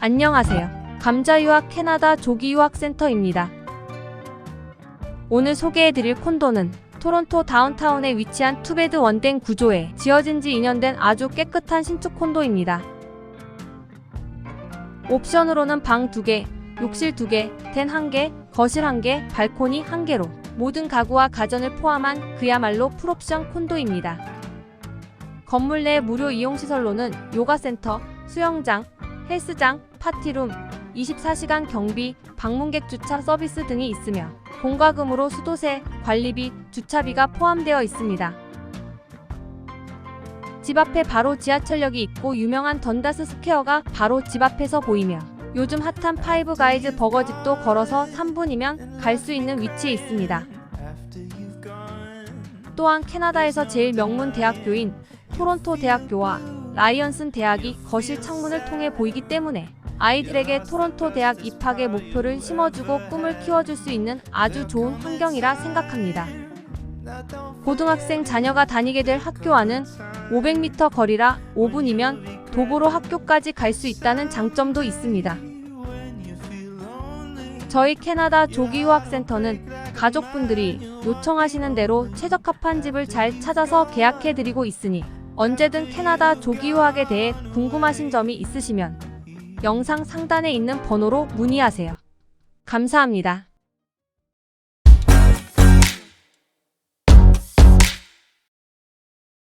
안녕하세요. 감자유학 캐나다 조기유학센터입니다. 오늘 소개해드릴 콘도는 토론토 다운타운에 위치한 투베드 원땡 구조에 지어진 지 2년 된 아주 깨끗한 신축 콘도입니다. 옵션으로는 방 2개, 욕실 2개, 된 1개, 거실 1개, 발코니 1개로 모든 가구와 가전을 포함한 그야말로 풀옵션 콘도입니다. 건물 내 무료 이용시설로는 요가센터, 수영장, 헬스장, 파티룸, 24시간 경비, 방문객 주차 서비스 등이 있으며 공과금으로 수도세, 관리비, 주차비가 포함되어 있습니다. 집 앞에 바로 지하철역이 있고 유명한 던다스 스퀘어가 바로 집 앞에서 보이며 요즘 핫한 파이브 가이즈 버거집도 걸어서 3분이면 갈 수 있는 위치에 있습니다. 또한 캐나다에서 제일 명문 대학교인 토론토 대학교와 라이언슨 대학이 거실 창문을 통해 보이기 때문에 아이들에게 토론토 대학 입학의 목표를 심어주고 꿈을 키워줄 수 있는 아주 좋은 환경이라 생각합니다. 고등학생 자녀가 다니게 될 학교 안은 500m 거리라 5분이면 도보로 학교까지 갈 수 있다는 장점도 있습니다. 저희 캐나다 조기 유학센터는 가족분들이 요청하시는 대로 최적합한 집을 잘 찾아서 계약해드리고 있으니 언제든 캐나다 조기유학에 대해 궁금하신 점이 있으시면 영상 상단에 있는 번호로 문의하세요. 감사합니다.